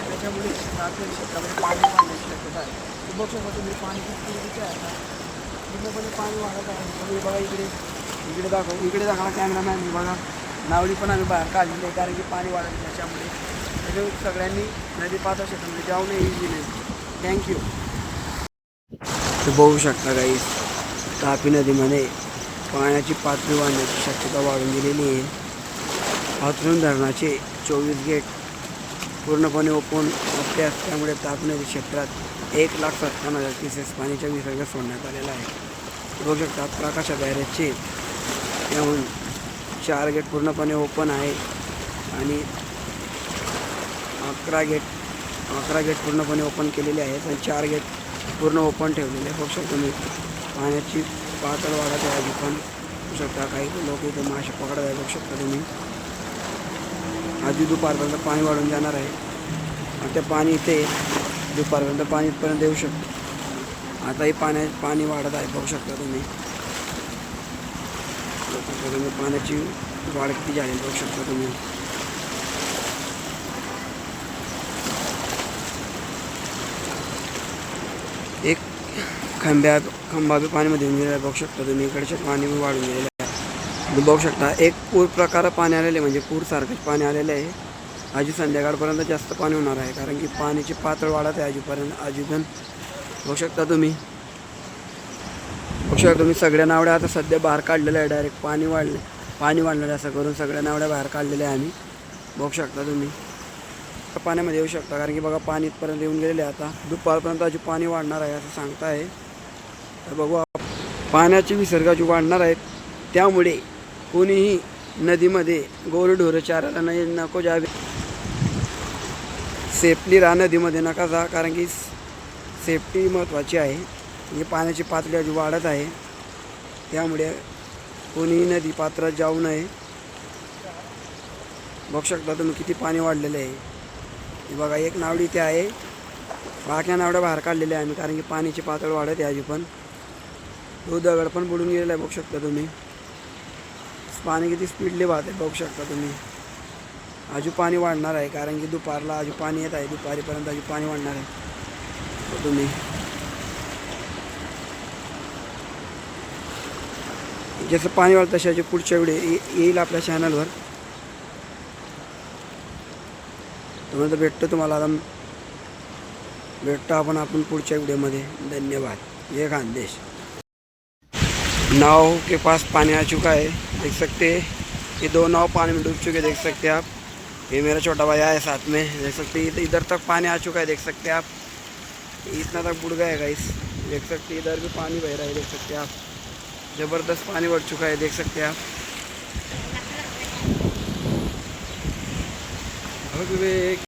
त्याच्यामुळे तू तुम्ही बघा इकडे इकडे दाखव इकडे दाखवा कॅमेरामॅन हे कारण की पाणी वाढत त्याच्यामुळे त्याच्यामुळे सगळ्यांनी नदी पाहता शेतामध्ये जाऊ नये इझी नाही। थँक्यू तुम्ही बघू शकता काही तापी नदीमध्ये पाण्याची पातळी वाढण्याची शक्यता वाढून गेलेली आहे. हातरून धरणाचे चोवीस गेट पूर्णपणे ओपन असले असल्यामुळे तापनदी क्षेत्रात एक लाख सत्तावन्न हजार पीसेस पाण्याचा विसर्ग सोडण्यात आलेला आहे. बघू शकतात प्रकाशा बॅरेजचे त्याहून चार गेट पूर्णपणे ओपन आहे आणि अकरा गेट अकरा गेट पूर्णपणे ओपन केलेले आहेत आणि चार गेट पूर्ण ओपन ठेवलेले आहे बघू शकतो तुम्ही. पाण्याची पातळ वाढत आहे. आधी पण शकता काही लोक इथे मासे पकडत आहे बघू शकता तुम्ही आधी दुपारपर्यंत पाणी वाढून जाणार आहे. आणि ते पाणी इथे दुपारपर्यंत पाणी इथपर्यंत येऊ शकतं. आताही पाण्या पाणी वाढत आहे बघू शकता तुम्ही. बघू शकता तुम्ही पाण्याची वाढ किती झाली बघू शकता तुम्ही. एक खांब्यात खांबा बी पाण्यामध्ये येऊन गेलेला बघू शकता तुम्ही इकडचे पाणी बी वाढून गेलेलं आहे. तुम्ही बघू शकता एक पूर प्रकार पाणी आलेलं आहे म्हणजे पूरसारखंच पाणी आलेलं आहे. आजी संध्याकाळपर्यंत जास्त पाणी होणार आहे कारण की पाण्याची पातळ वाढत आहे आजीपर्यंत आजीजण बघू शकता तुम्ही. बघू शकता तुम्ही सगळ्या नावड्या आता सध्या बाहेर काढलेल्या आहे डायरेक्ट पाणी वाढले पाणी वाढलेलं आहे असं करून सगळ्या नावड्या बाहेर काढलेल्या आहे आम्ही. बघू शकता तुम्ही. पाण्यामध्ये येऊ शकता कारण की बघा पाणी इथपर्यंत येऊन गेलेले आहे. आता दुपारपर्यंत अजून पाणी वाढणार आहे असं सांगता आहे बघू पाण्याची विसर्गाची अजून वाढणार आहेत त्यामुळे कोणीही नदीमध्ये गोरढोरं चारायला नाही नको जावे. सेफ्टी राहा नदीमध्ये नका जा कारण की सेफ्टी महत्त्वाची आहे. ही पाण्याची पातळी अजून वाढत आहे. त्यामुळे कोणीही नदी पात्रात जाऊ नये. बघू शकता तुम्ही किती पाणी वाढलेलं आहे. बघा एक नावडी इथे आहे. बाकी नावड्या बाहेर काढलेल्या आहे आम्ही कारण की पाण्याची पातळी वाढत आहे अजून पण. तो दगड पण बुडून गेलेला आहे बघू शकता तुम्ही. पाणी किती स्पीडली वाहत आहे बघू शकता तुम्ही. अजून पाणी वाढणार आहे कारण की दुपारला अजून पाणी येत आहे दुपारीपर्यंत अजून पाणी वाढणार आहे. तुम्ही. जसं पाणी वाढतं तसे अजून पुढच्या व्हिडिओ येईल आपल्या चॅनलवर तुम्हाला तर भेटतो तुम्हाला आता. भेटतो आपण आपण पुढच्या व्हिडिओमध्ये धन्यवाद. जय खानदेश. नाव के पास पानी आ चुका है, देख सकते हैं। ये दो नाव पानी में डूब चुके देख सकते हैं आप। ये मेरा छोटा भैया है साथ में, देख सकते हैं। इधर- तक पानी आ चुका है, देख सकते हैं आप। इतना तक बुड़ गया है इस देख सकते हैं, इधर भी पानी बह रहा है, देख सकते हैं आप। ज़बरदस्त पानी बढ़ चुका है, देख सकते हैं आप। अब वे